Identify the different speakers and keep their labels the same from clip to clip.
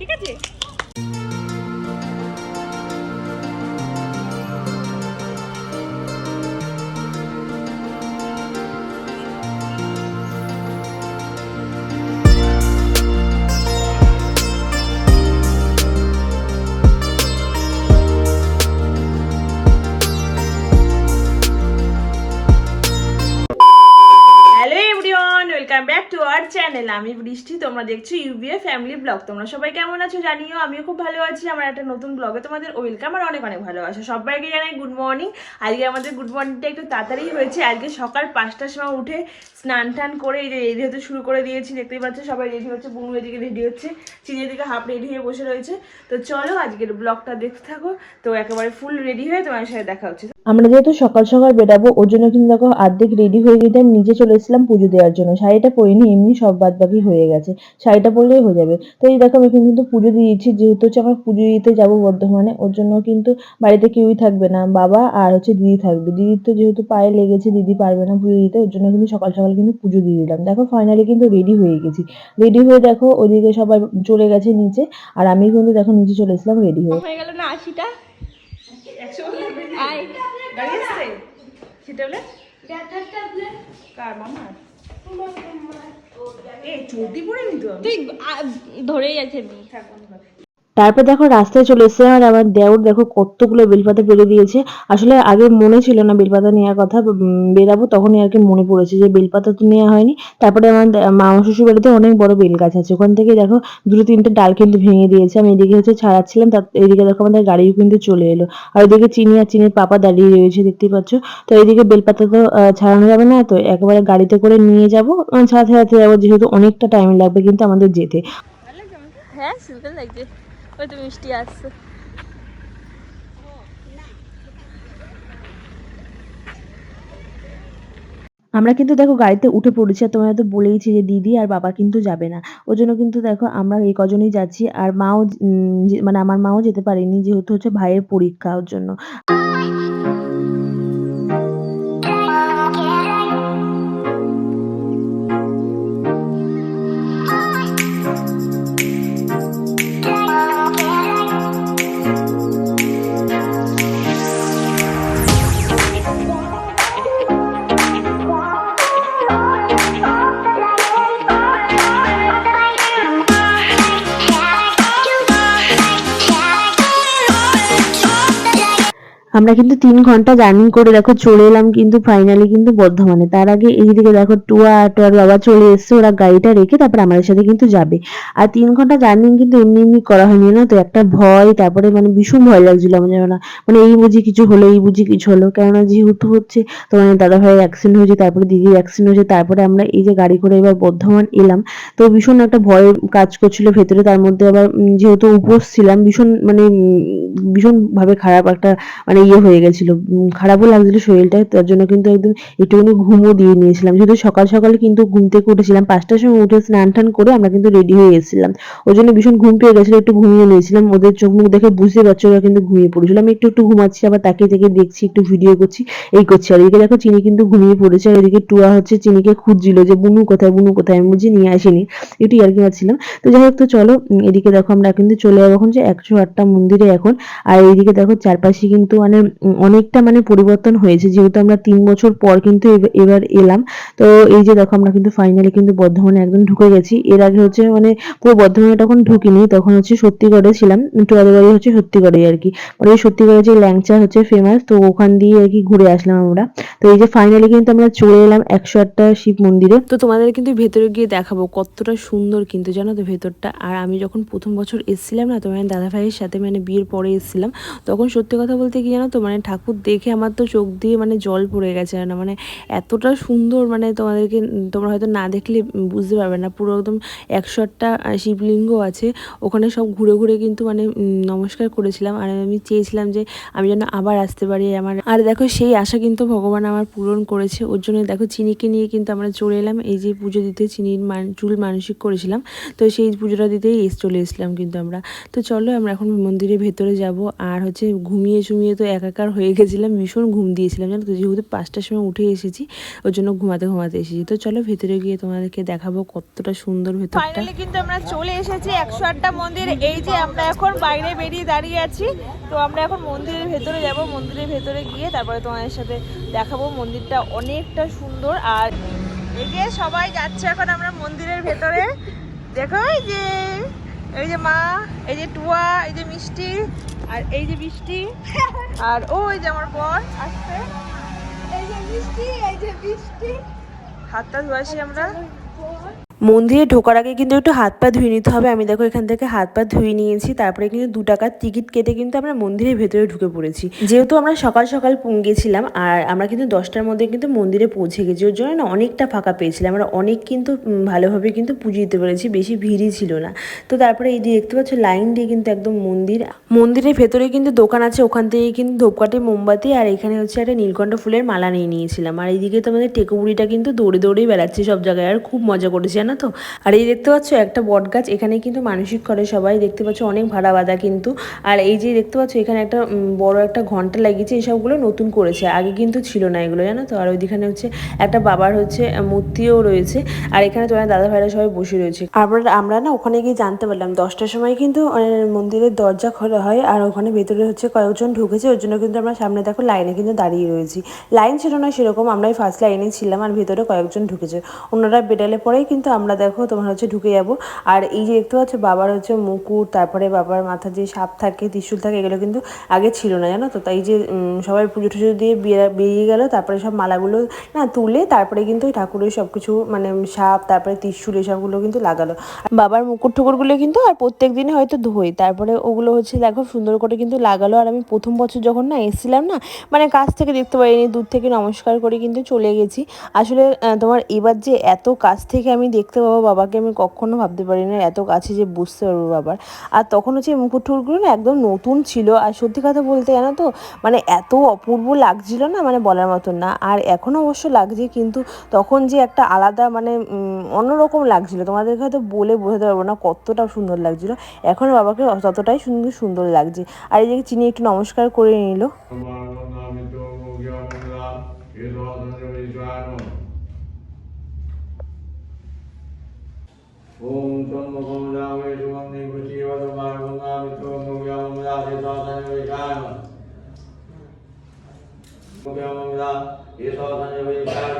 Speaker 1: ঠিক আছে? চ্যানেল আমি বৃষ্টি, তোমরা দেখছ ইউবিএ ফ্যামিলি ব্লগ তোমরা সবাই কেমন আছো জানিও? আমিও খুব ভালো আছি। আমার একটা নতুন ব্লগে তোমাদের ওয়েলকাম আর অনেক অনেক ভালো ভালোবাসা। সবাইকে জানাই গুড মর্নিং আজকে আমাদের গুড মর্নিংটা একটু তাড়াতাড়ি হয়েছে। আজকে সকাল পাঁচটার সময় উঠে স্নান টান করে এই যে রেডি হতে শুরু করে দিয়েছি। দেখতেই পাচ্ছ, সবাই রেডি হচ্ছে, বুনু এদিকে রেডি হচ্ছে, চিনি দিকে হাফ রেডি হয়ে বসে রয়েছে। তো চলো আজকের ব্লগটা দেখতে থাকো। তো একেবারে ফুল রেডি হয়ে তোমার সাথে দেখা হচ্ছে।
Speaker 2: আমরা যেহেতু সকাল সকাল বেরাবো, ওর জন্য কিন্তু দেখো অর্ধেক রেডি হয়ে গেছিলাম নিজে চলে এসেছিলাম পুজো দেওয়ার জন্য। শাড়িটা পরিনি, এমনি সব বাদ বাকি হয়ে গেছে শাড়িটা পরলেই হয়ে যাবে। তো এই দেখো আমি এখানে কিন্তু পুজো দিয়েছি যেহেতু হচ্ছে আমার পুজো দিতে যাব বর্ধমানে ওর জন্য কিন্তু বাড়িতে কেউই থাকবে না বাবা আর হচ্ছে দিদি থাকবে। দিদির তো যেহেতু পায়ে লেগেছে দিদি পারবে না পুজো দিতে ওর জন্য কিন্তু সকাল সকাল কিন্তু পুজো দিয়ে দিলাম। দেখো ফাইনালি কিন্তু রেডি হয়ে গেছি। রেডি হয়ে দেখো ওদিকে সবাই চলে গেছে নিচে আর আমি কিন্তু দেখো নিচে চলে এসেছিলাম রেডি হয়ে।
Speaker 1: হয়ে গেল না আশিটা? সেটা বলে কার মামার? এ চটি পরে নি তো
Speaker 3: তুই ধরেই আছে।
Speaker 2: তারপর দেখো রাস্তায় চলে এসেছে আর আমার দেওর দেখো কতগুলো বেলপাতা পেরে দিয়েছে। আসলে আগে মনে ছিল না বেলপাতা নেওয়ার কথা বেরাবো তখনই আর কি মনে পড়েছে যে বেলপাতা তো নেওয়া হয়নি। তারপরে আমার মামা শ্বশুর বাড়িতে অনেক বড় বেল গাছ আছে। ওখান থেকে দেখো দুটো তিনটে ডাল কিন্তু ভেঙে দিয়েছে। আমি এদিকে হচ্ছে ছাড়াচ্ছিলাম, তার এদিকে দেখো আমাদের গাড়িও কিন্তু চলে এলো। আর ওইদিকে চিনি আর চিনির পাপা দাঁড়িয়ে রয়েছে দেখতেই পাচ্ছ। তো এইদিকে বেলপাতা তো ছাড়ানো যাবে না, তো একেবারে গাড়িতে করে নিয়ে যাব। ছাড়াতে ছাড়াতে যাব, যেহেতু অনেকটা টাইম লাগবে কিন্তু আমাদের যেতে।
Speaker 3: হ্যাঁ সুন্দর লাগছে। ওই তো মিষ্টি আসছে
Speaker 2: আমরা কিন্তু দেখো গাড়িতে উঠে পড়েছি, আর তোমায় তো বলেইছি যে দিদি আর বাবা কিন্তু যাবে না। ওই জন্য কিন্তু দেখো আমরা এই কজনই যাচ্ছি, আর মাও মানে আমার মাও যেতে পারেনি, যেহেতু হচ্ছে ভাইয়ের পরীক্ষা ওর জন্য। আমরা কিন্তু তিন ঘণ্টা জার্নি করে দেখো চলে এলাম কিন্তু ফাইনালি কিন্তু বর্ধমানে। তার আগে এইদিকে দেখো টুয়া, টুয়ার বাবা চলে এসছে, ওরা গাড়িটা রেখে তারপরে আমাদের সাথে কিন্তু যাবে। আর তিন ঘণ্টা জার্নি কিন্তু এমনি এমনি করা হয়নি না তো? একটা ভয়, তারপরে মানে ভীষণ ভয় লাগছিল আমার যেন না। মানে এই বুঝি কিছু হলো, এই বুঝি কিছু হলো। কেননা যেহেতু হচ্ছে তোমার দাদা ভাইয়ের অ্যাক্সিডেন্ট হয়েছে, তারপরে দিদির অ্যাক্সিডেন্ট হয়েছে, তারপরে আমরা এই যে গাড়ি করে এবার বর্ধমান এলাম। তো ভীষণ একটা ভয় কাজ করছিল ভেতরে, তার মধ্যে আবার যেহেতু উপোস ছিলাম, ভীষণ মানে ভীষণ ভাবে খারাপ একটা মানে ইয়ে হয়ে গেছিল। খারাপও লাগছিল শরীরটা তার জন্য কিন্তু একদম একটুখানি ঘুমও দিয়ে নিয়েছিলাম। যেহেতু সকাল সকাল কিন্তু ঘুম থেকে উঠেছিলাম, পাঁচটার সময় উঠে স্নান টান করে আমরা কিন্তু রেডি হয়ে এসেছিলাম। ওই জন্য ভীষণ ঘুম পেয়ে গেছিল, একটু ঘুমিয়ে নিয়েছিলাম। ওদের চোখ মুখ দেখে বুঝতে পারছ ওরা কিন্তু ঘুমিয়ে পড়েছিল। আমি একটু একটু ঘুমাচ্ছি, আবার তাকিয়ে তাকিয়ে দেখছি, একটু ভিডিও করছি, এই করছি। আর এদিকে দেখো চিনি কিন্তু ঘুমিয়ে পড়েছে, আর এদিকে টুয়া হচ্ছে, চিনিকে খুঁজছিল যে, বুনু কোথায় বুনু কোথায়? আমি বুঝি নিয়ে আসিনি। একটু ইয়ার্কি মারছিলাম তো যাই হোক, তো চলো এদিকে দেখো আমরা কিন্তু চলে যাব এখন যে একশো আটটা মন্দিরে এখন। আর এইদিকে দেখো চারপাশে কিন্তু মানে উম, অনেকটা মানে পরিবর্তন হয়েছে। যেহেতু আমরা তিন বছর পর কিন্তু এব- এবার এলাম তো এই যে দেখো আমরা কিন্তু ফাইনালি কিন্তু বর্ধমানে একদম ঢুকে গেছি। এর আগে হচ্ছে মানে পুরো বর্ধমানে তখন ঢুকিনি তখন হচ্ছে সত্যিগড়ে ছিলাম টুয়াদের বাড়ি হচ্ছে সত্যিগড়ে আর কি। মানে সত্যিগড়ে যে ল্যাংচা হচ্ছে ফেমাস তো ওখান দিয়ে আর কি ঘুরে আসলাম আমরা। তো এই যে ফাইনালি কিন্তু আমরা চলে এলাম একশো আটটা শিব মন্দিরে। তো তোমাদের কিন্তু ভেতরে গিয়ে দেখাবো কতটা সুন্দর কিন্তু জানো তো ভেতরটা। আর আমি যখন প্রথম বছর এসেছিলাম না তো মানে দাদা ভাইয়ের সাথে মানে বিয়ের পরে এসেছিলাম তখন সত্যি কথা বলতে কি জানো তো? মানে ঠাকুর দেখে আমার তো চোখ দিয়ে মানে জল পড়ে গেছে না মানে এতটা সুন্দর মানে তোমাদেরকে, তোমরা হয়তো না দেখলে বুঝতে পারবে না। পুরো একদম একশো আটটা শিবলিঙ্গ আছে। ওখানে সব ঘুরে ঘুরে কিন্তু মানে নমস্কার করেছিলাম। আর আমি চেয়েছিলাম যে আমি যেন আবার আসতে পারি আমার। আর দেখো সেই আশা কিন্তু ভগবান আমার পূরণ করেছে। ওর জন্য দেখো চিনিকে নিয়ে কিন্তু আমরা চলে এলাম। এই যে পুজো দিতে চিনির মান, চুল মানসিক করেছিলাম। তো সেই পুজোটা দিতেই এস, চলে এসেছিলাম কিন্তু আমরা। তো চলো আমরা এখন মন্দিরের ভেতরে যাব। আর হচ্ছে ঘুমিয়ে চুমিয়ে তো একাকার হয়ে গেছিলাম, ভীষণ ঘুম দিয়েছিলাম, জানো তো? যেহেতু পাঁচটার সময় উঠে এসেছি, ওর জন্য ঘুমাতে ঘুমাতে এসেছি। তো চলো ভেতরে গিয়ে তোমাদেরকে দেখাবো কতটা সুন্দর
Speaker 1: ফাইনালি কিন্তু আমরা চলে এসেছি একশো আটটা মন্দির। এই যে আমরা এখন বাইরে বেরিয়ে দাঁড়িয়ে আছি, তো আমরা এখন মন্দিরের ভেতরে যাব। মন্দিরের ভেতরে গিয়ে তারপরে তোমাদের সাথে দেখাবো মন্দিরটা অনেকটা সুন্দর। আর এই যে সবাই যাচ্ছে এখন আমরা মন্দিরের ভেতরে। দেখো এই যে এই যে মা, এই যে টুয়া, এই যে মিষ্টি। আর এই যে বৃষ্টি আর ওই যে আমার বর আসছে। এই যে বৃষ্টি এই যে বৃষ্টি। হাতটা ধোয়াছি আমরা।
Speaker 2: মন্দিরে ঢোকার আগে কিন্তু একটু হাত পা ধুয়ে নিতে হবে। আমি দেখো এখান থেকে হাত পা ধুয়ে নিয়েছি, তারপরে কিন্তু দু টাকার টিকিট কেটে কিন্তু আমরা মন্দিরের ভেতরে ঢুকে পড়েছি। যেহেতু আমরা সকাল সকাল গেছিলাম, আর আমরা কিন্তু দশটার মধ্যে কিন্তু মন্দিরে পৌঁছে গেছি। ওর জন্য না অনেকটা ফাঁকা পেয়েছিলাম। আমরা অনেক কিন্তু ভালোভাবে কিন্তু পুজো দিতে পেরেছি, বেশি ভিড়ই ছিল না। তো তারপরে এই যে দেখতে পাচ্ছ, লাইন দিয়ে কিন্তু একদম মন্দির, মন্দিরের ভেতরে কিন্তু দোকান আছে। ওখান থেকে কিন্তু ধূপকাঠি, মোমবাতি, আর এখানে হচ্ছে একটা নীলকণ্ঠ ফুলের মালা নিয়ে নিয়েছিলাম। আর এইদিকে তো আমাদের টেকুবুড়িটা কিন্তু দৌড়ে দৌড়েই বেড়াচ্ছে সব জায়গায়, আর খুব মজা করেছে। জানো তো? আর এই দেখতে পাচ্ছ একটা বট গাছ এখানে কিন্তু মানসিক করে সবাই। দেখতে পাচ্ছ অনেক ভাড়া বাঁধা কিন্তু। আর এই যে দেখতে পাচ্ছ, এখানে একটা বড় একটা ঘণ্টা লাগিয়েছে, এসবগুলো নতুন করেছে। আগে কিন্তু ছিল না এগুলো, জানো তো? আর ওইদিখানে হচ্ছে একটা বাবার হচ্ছে মূর্তিও রয়েছে। আর এখানে তোমার দাদা ভাইরা সবাই বসে রয়েছে। আমরা আমরা না ওখানে গিয়ে জানতে পারলাম, দশটার সময় কিন্তু মন্দিরের দরজা খোলা হয়। আর ওখানে ভেতরে হচ্ছে কয়েকজন ঢুকেছে, ওর জন্য কিন্তু আমরা সামনে দেখো লাইনে কিন্তু দাঁড়িয়ে রয়েছি। লাইন ছিল না সেরকম, আমরাই ফার্স্ট লাইনে ছিলাম, আর ভেতরে কয়েকজন ঢুকেছে। ওনারা বেডালে পরেই কিন্তু আমরা দেখো তোমার হচ্ছে ঢুকে যাব। আর এই যে দেখতে পাচ্ছ, বাবার হচ্ছে মুকুট, তারপরে বাবার মাথা যে সাপ থাকে, ত্রিশূল থাকে, এগুলো কিন্তু আগে ছিল না, জানো তো? তাই যে সবাই পুজো টুজো দিয়ে বেরা- বেরিয়ে গেল, তারপরে সব মালাগুলো, না, তুলে তারপরে কিন্তু ওই ঠাকুরের সব কিছু মানে সাপ, তারপরে ত্রিশূল, এসবগুলো কিন্তু লাগালো। বাবার মুকুট টুকুরগুলো কিন্তু আর প্রত্যেক দিনে হয়তো ধোই, তারপরে ওগুলো হচ্ছে দেখো সুন্দর করে কিন্তু লাগালো। আর আমি প্রথম বছর যখন না এসেছিলাম না মানে কাছ থেকে দেখতে পাইনি, দূর থেকে নমস্কার করে কিন্তু চলে গেছি। আসলে তোমার এবার যে এত কাছ থেকে আমি দেখতে পাবো বাবাকে আমি কখনো ভাবতে পারি না, এত কাছে যে বুঝতে পারব বাবার। আর তখন হচ্ছে এই মুকুট টুকুরগুলো না একদম নতুন ছিল। আর সত্যি কথা বলতে জানো তো মানে এত অপূর্ব লাগছিল না মানে বলার মতন না। আর এখনও অবশ্য লাগছে, কিন্তু তখন যে একটা আলাদা মানে অন্যরকম লাগছিল। তোমাদেরকে হয়তো বলে বোঝাতে পারব না কতটা সুন্দর লাগছিল। এখন বাবাকে ততটাই সুন্দর সুন্দর লাগছে। আর এই যে চিনি একটু নমস্কার করে নিল।
Speaker 4: ओम त्वं मुखं रामे शुभं निकुचीवतमार्गं मुख्यं राधेशासनविषाय मुख्यं राधेशासनविषाय ओम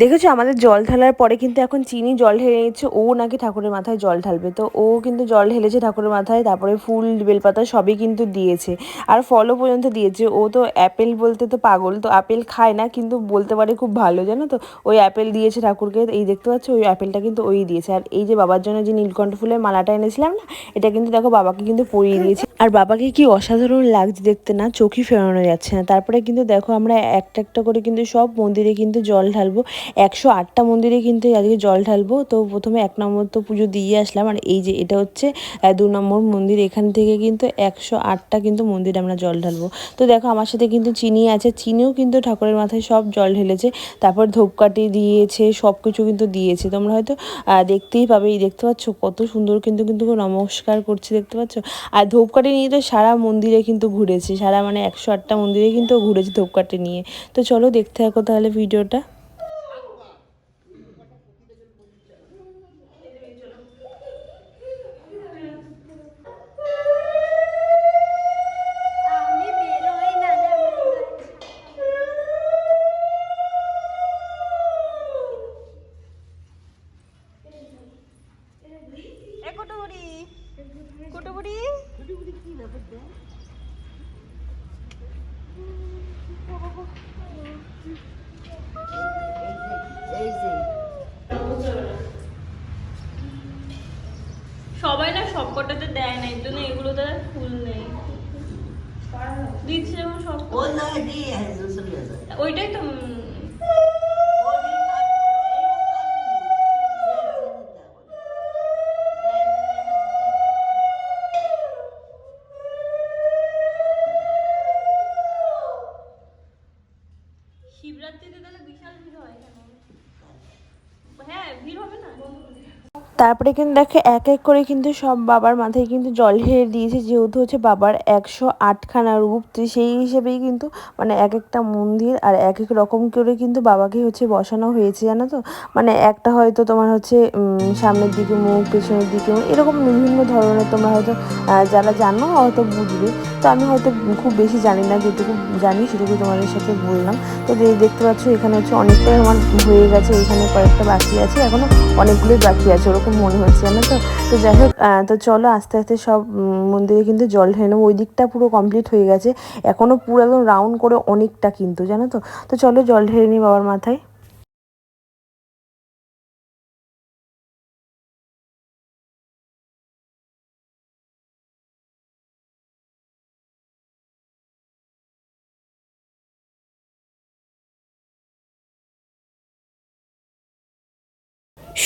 Speaker 2: দেখেছ, আমাদের জল ঢালার পরে কিন্তু এখন চিনি জল ঢেলে নিচ্ছে, ও নাকি ঠাকুরের মাথায় জল ঢালবে। তো ও কিন্তু জল ঢেলেছে ঠাকুরের মাথায়, তারপরে ফুল, বেলপাতা সবই কিন্তু দিয়েছে। আর ফলও পর্যন্ত দিয়েছে। ও তো অ্যাপেল বলতে তো পাগল, তো আপেল খায় না, কিন্তু বলতে পারে খুব ভালো, জানো তো? ওই অ্যাপেল দিয়েছে ঠাকুরকে, এই দেখতে পাচ্ছ, ওই অ্যাপেলটা কিন্তু ওই দিয়েছে। আর এই যে বাবার জন্য যে নীলকণ্ঠ ফুলের মালাটা এনেছিলাম না, এটা কিন্তু দেখো বাবাকে কিন্তু পরিয়ে দিয়েছে। আর বাবাকে কি অসাধারণ লাগছে দেখতে না? চোখই ফেরানো যাচ্ছে না। তারপরে কিন্তু দেখো আমরা একটা একটা করে কিন্তু সব মন্দিরে কিন্তু জল ঢালবো। একশো আটটা মন্দিরে কিন্তু আজকে জল ঢালবো। তো প্রথমে এক নম্বর তো পুজো দিয়ে আসলাম। আর এই যে এটা হচ্ছে দু নম্বর মন্দির। এখান থেকে কিন্তু একশো আটটা কিন্তু মন্দিরে আমরা জল ঢালবো। তো দেখো আমার সাথে কিন্তু চিনি আছে। চিনিও কিন্তু ঠাকুরের মাথায় সব জল ঢেলেছে। তারপর ধূপকাঠি দিয়েছে সব কিছু কিন্তু দিয়েছে। তোমরা হয়তো দেখতেই পাবে। এই দেখতে পাচ্ছ কত সুন্দর কিন্তু কিন্তু নমস্কার করছে, দেখতে পাচ্ছ? আর ধূপকাঠি নিয়ে তো সারা মন্দিরে কিন্তু ঘুরেছে। সারা মানে একশো আটটা মন্দিরে কিন্তু ঘুরেছি ঘুরেছে ধূপকাঠি নিয়ে। তো চলো দেখতে থাকো তাহলে ভিডিওটা।
Speaker 3: কটাতে দেয় না এর জন্য এগুলোতে ফুল নেই দিচ্ছে যেমন সব ওইটাই তো
Speaker 2: তারপরে কিন্তু দেখে এক এক করে কিন্তু সব বাবার মাথায় কিন্তু জল ঢেলে দিয়েছে, যেহেতু হচ্ছে বাবার একশো আটখানা রূপ। সেই হিসেবেই কিন্তু মানে এক একটা মন্দির আর এক এক রকম করে কিন্তু বাবাকে হচ্ছে বসানো হয়েছে, জানো তো? মানে একটা হয়তো তোমার হচ্ছে সামনের দিকে মুখ, পেছনের দিকে মুখ, এরকম বিভিন্ন ধরনের তোমরা হয়তো যারা জানো হয়তো বুঝবে। তো আমি হয়তো খুব বেশি জানি না, যেটুকু জানি সেটুকু তোমাদের সাথে বললাম। তো দেখতে পাচ্ছ এখানে হচ্ছে অনেকটাই আমার হয়ে গেছে, এখানে কয়েকটা বাকি আছে, এখনও অনেকগুলোই বাকি আছে, ওরকম মনে হচ্ছে জানো তো? তো যাই হোক তো চলো আস্তে আস্তে সব মন্দিরে কিন্তু জল ঢেলে নেব ওই দিকটা পুরো কমপ্লিট হয়ে গেছে। এখনও পুরো একদম রাউন্ড করে অনেকটা কিন্তু, জানো তো? তো চলো জল ঢেলে নিই বাবার মাথায়।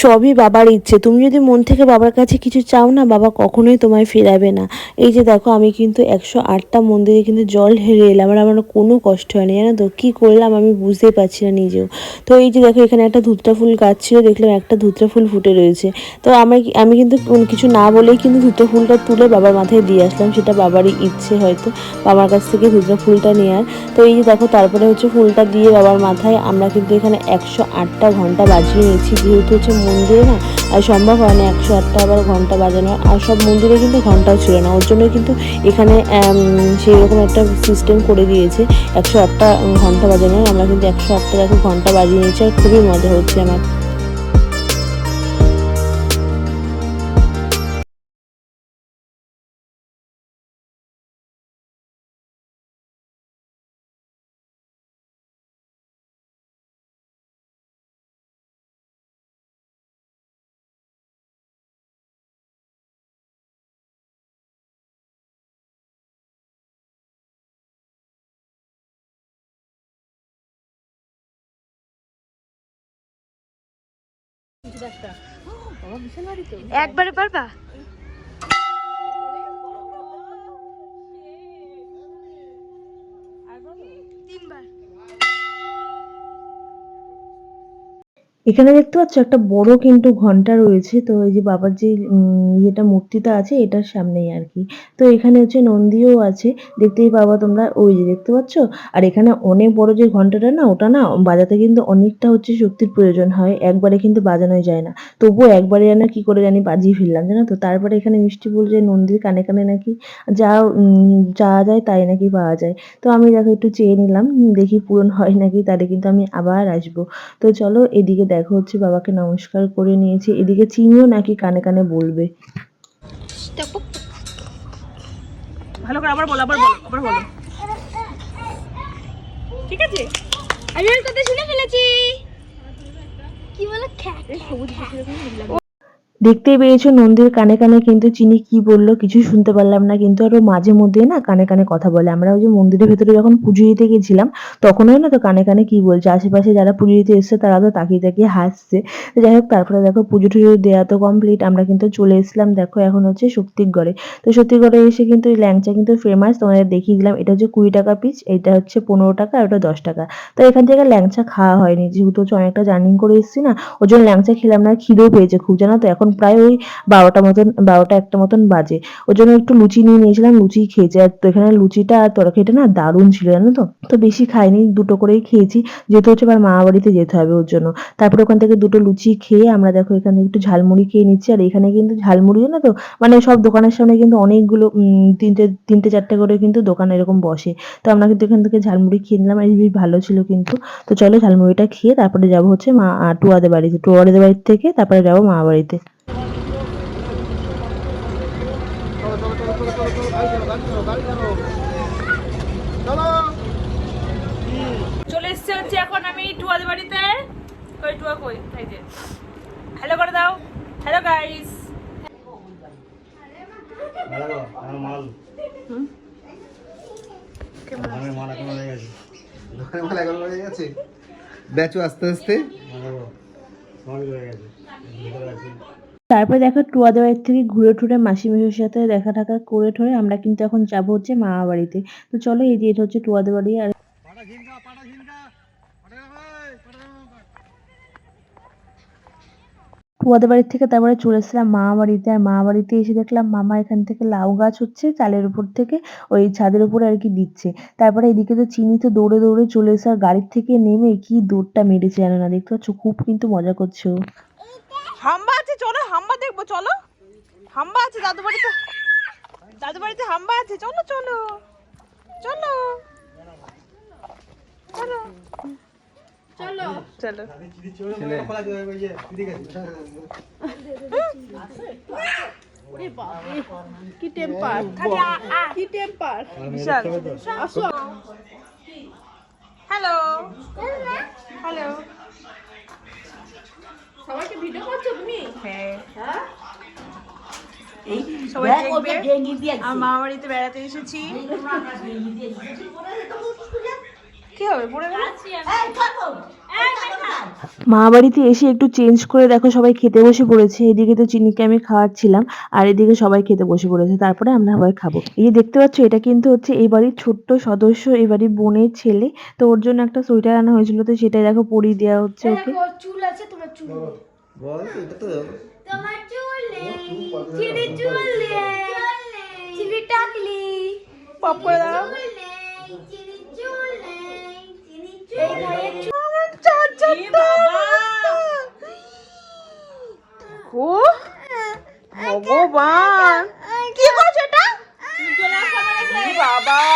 Speaker 2: সবই বাবার ইচ্ছে। তুমি যদি মন থেকে বাবার কাছে কিছু চাও না, বাবা কখনোই তোমায় ফেরাবে না। এই যে দেখো, আমি কিন্তু একশো আটটা মন্দিরে কিন্তু জল হেরে এলাম আর আমার কোনো কষ্ট হয়নি। জানো তো, কী করলাম আমি বুঝতেই পারছি না নিজেও। তো এই যে দেখো, এখানে একটা ধুতরা ফুল গাছ ছিল, দেখলাম একটা ধুতরা ফুল ফুটে রয়েছে। তো আমি আমি কিন্তু কিছু না বলেই কিন্তু ধুতরা ফুলটা তুলে বাবার মাথায় দিয়ে আসলাম। সেটা বাবারই ইচ্ছে হয়তো, বাবার কাছ থেকে ধুতরা ফুলটা নেওয়ার তো এই যে দেখো, তারপরে হচ্ছে ফুলটা দিয়ে বাবার মাথায় আমরা কিন্তু এখানে একশো আটটা ঘণ্টা বাজিয়ে নিয়েছি। যেহেতু হচ্ছে মন্দিরে না, আর সম্ভব হয় না একশো আটটা আবার ঘণ্টা বাজানো। আর সব মন্দিরে কিন্তু ঘন্টাও ছিল না, ওর জন্য কিন্তু এখানে সেই রকম একটা সিস্টেম করে দিয়েছে। একশো আটটা ঘণ্টা বাজানোর আমরা কিন্তু একশো আটটা দেখো ঘণ্টা বাজিয়ে নিয়েছি, আর খুবই মজা হচ্ছে আমার।
Speaker 5: একবারে পারবা?
Speaker 2: এখানে দেখতে পাচ্ছ একটা বড় কিন্তু ঘণ্টা রয়েছে। তো এই যে বাবার যে ইয়েটা মূর্তিটা আছে, এটার সামনেই আর কি। তো এখানে হচ্ছে নন্দীও আছে। দেখতেই পাবা তোমরা, ওই যে দেখতে পাচ্ছ? আর এখানে অনেক বড় যে ঘন্টাটা না, ওটা না, বাজাতে কিন্তু অনেকটা হচ্ছে শক্তির প্রয়োজন হয়। একবারে কিন্তু বাজানোই যায় না। তবুও একবারে যেন কি করে জানি বাজিয়ে ফেললাম, জানো তো? তারপরে এখানে মিষ্টি বলছে নন্দীর কানে কানে নাকি যা চাওয়া যায় তাই নাকি পাওয়া যায়। তো আমি দেখো একটু চেয়ে নিলাম, দেখি পূরণ হয় নাকি, তাহলে কিন্তু আমি আবার আসব। তো চলো এদিকে দেখো হচ্ছে বাবাকে নমস্কার করে নিয়েছি। এদিকে চিনিও নাকি কানে কানে বলবে।
Speaker 1: ভালো করে আবার বলো আবার বলো আবার বলো। ঠিক আছে?
Speaker 5: আমি ওর কথা শুনে ফেলেছি। কি বলো? খ্যাক
Speaker 2: দেখতেই পেয়েছ নন্দীর কানে কানে কিন্তু চিনি কি বলল কিছু শুনতে পারলাম না, কিন্তু আরও মাঝে মধ্যে না কানে কানে কথা বলে। আমরা ওই যে মন্দিরের ভেতরে যখন পুজো দিতে গেছিলাম, তখনও না তো কানে কানে কি বলছে? আশেপাশে যারা পুজো দিতে এসছে তারা তো তাকিয়ে তাকিয়ে হাসছে। যাই হোক, তারপরে দেখো পুজো টুজো দেওয়া তো কমপ্লিট আমরা কিন্তু চলে এসেছিলাম। দেখো এখন হচ্ছে শক্তিগড়ে তো শক্তিগড়ে এসে কিন্তু এই ল্যাংচা কিন্তু ফেমাস তোমাদের দেখিয়ে দিলাম। এটা হচ্ছে কুড়ি টাকা পিস এটা হচ্ছে পনেরো টাকা, আর ওটা দশ টাকা। তো এখান থেকে ল্যাংচা খাওয়া হয়নি। যেহেতু হচ্ছে অনেকটা জার্নি করে এসেছি না ওই জন্য ল্যাংচা খেলাম না খিদেও পেয়েছে খুব, জানো তো? এখন প্রায় ওই বারোটা মতন, বারোটা একটা মতন বাজে। ওই জন্য একটু লুচি নিয়ে নিয়েছিলাম, লুচি খেয়েছি আর তো এখানে লুচিটা আর তরকারিটা না দারুণ ছিল, জানো তো? তো বেশি খাইনি, দুটো করেই খেয়েছি। যেহেতু হচ্ছে আবার মা বাড়িতে যেতে হবে ওর জন্য। তারপরে ওখান থেকে দুটো লুচি খেয়ে আমরা দেখো এখানে একটু ঝালমুড়ি খেয়ে নিচ্ছি। আর এখানে কিন্তু ঝালমুড়ি না তো মানে সব দোকানের সামনে কিন্তু অনেকগুলো তিনটে তিনটে, চারটে করে কিন্তু দোকান এরকম বসে। তো আমরা কিন্তু এখান থেকে ঝালমুড়ি খেয়ে নিলাম। আর বেশ ভালো ছিল কিন্তু। তো চলো ঝালমুড়িটা খেয়ে তারপরে যাব হচ্ছে মা টুয়াদের বাড়িতে, টুয়াদের বাড়ি থেকে তারপরে যাব মা বাড়িতে।
Speaker 1: চলে এসছে হচ্ছে এখন আমি টুয়াদের বাড়িতে কই টুয়া কই? এই যে। হ্যালো করে দাও। হ্যালো গাইস
Speaker 6: বেচো আস্তে আস্তে।
Speaker 4: গেছে।
Speaker 2: তারপরে দেখো টুয়াদের বাড়ি থেকে ঘুরে টুরে মাসি মেশোর সাথে দেখা টাকা করে ঠরে আমরা কিন্তু এখন যাব হচ্ছে মামা বাড়িতে। তো চলো এই যে এটা হচ্ছে টুয়াদের বাড়ি আর ফুয়াদের বাড়ির থেকে তারপরে চলে এসেছিলাম মামা বাড়িতে আর মামা বাড়িতে এসে দেখলাম মামা এখান থেকে লাউ গাছ হচ্ছে চালের উপর থেকে ওই ছাদের উপরে আর কি দিচ্ছে। তারপরে এদিকে তো চিনি তো দৌড়ে দৌড়ে চলে এসে আর গাড়ির থেকে নেমে কি দৌড়টা মেরেছে জানো না দেখতে পাচ্ছ? খুব কিন্তু মজা করছে। ও।
Speaker 1: হাম্বা আছে চলো হাম্বা দেখব চলো। হাম্বা আছে দাদু বাড়িতে। দাদু বাড়িতে হাম্বা আছে চলো চলো। চলো। চলো। চলো। চলো।
Speaker 3: কি টেম্পার কি টেম্পার
Speaker 1: বিশাল। হ্যালো হ্যালো
Speaker 3: সবাইকে ভিডিও করছ তুমি?
Speaker 1: হ্যাঁ। এই সবাই দেখবে। আমার বাড়িতে বেড়াতে এসেছি। কি হবে? পড়ে গেল?
Speaker 2: মা বাড়িতে এসে একটু চেঞ্জ করে দেখো সবাই খেতে বসে পড়েছে। এদিকে তো চিনিকে আমি খাওয়াচ্ছিলাম আর এদিকে সবাই খেতে বসে পড়েছে। তারপরে আমরা সবাই খাব। এই যে দেখতে পাচ্ছ এটা কিন্তু হচ্ছে এই বাড়ির ছোট্ট সদস্য এই বাড়ির বোনের ছেলে। তো ওর জন্য একটা সোয়েটার আনা হয়েছিল। তো সেটাই দেখো পরিয়ে দেওয়া হচ্ছে ওকে।
Speaker 5: চুল আছে তোমার চুল।
Speaker 6: বল এটা তো
Speaker 5: তোমার চুল চিনি চুল নেই। চিনি টাকলি।
Speaker 1: পপ করে দাও।
Speaker 5: চুল নেই চিনি চুল নেই চিনি চুল নেই
Speaker 1: ও ভগবান। কি করছ এটা? বাবা?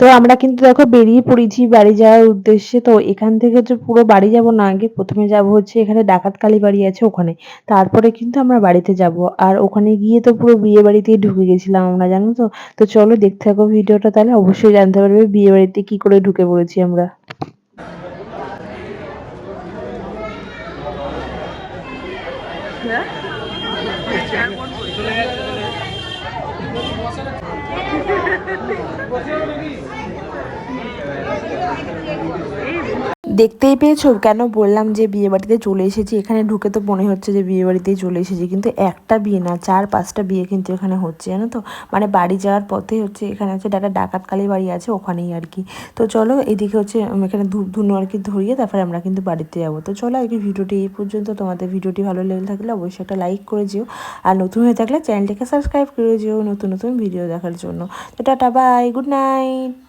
Speaker 2: তো আমরা কিন্তু দেখো বেরিয়ে পড়েছি বাড়ি যাওয়ার উদ্দেশ্যে। তো এখান থেকে হচ্ছে পুরো বাড়ি যাব না আগে, প্রথমে যাব হচ্ছে এখানে ডাকাত কালী বাড়ি আছে ওখানে। তারপরে কিন্তু আমরা বাড়িতে যাব। আর ওখানে গিয়ে তো পুরো বিয়ে বাড়িতেই ঢুকে গেছিলাম আমরা, জানো তো? তো চলো দেখতে থাকো ভিডিওটা তাহলে। অবশ্যই জানতে পারবে বিয়ে বাড়িতে কি করে ঢুকে পড়েছি আমরা। দেখতেই পেয়েছ? কেন বললাম যে বিয়ে বাড়িতে চলে এসেছি? এখানে ঢুকে তো মনে হচ্ছে যে বিয়ে বাড়িতেই চলে এসেছি। কিন্তু একটা বিয়ে না, চার, পাঁচটা বিয়ে কিন্তু এখানে হচ্ছে, জানো তো? মানে বাড়ি যাওয়ার পথে হচ্ছে এখানে হচ্ছে একটা ডাকাত কালী বাড়ি আছে ওখানেই আর কি। তো চলো এদিকে হচ্ছে এখানে ধুনো আর কি ধরিয়ে তারপরে আমরা কিন্তু বাড়িতে যাব। তো চলো আর কি ভিডিওটি এই পর্যন্ত। তোমাদের ভিডিওটি ভালো লেগে থাকলে অবশ্যই একটা লাইক করে যেও। আর নতুন হয়ে থাকলে চ্যানেলটিকে সাবস্ক্রাইব করে যেও নতুন নতুন ভিডিও দেখার জন্য। তো টাটা, বাই, গুড নাইট।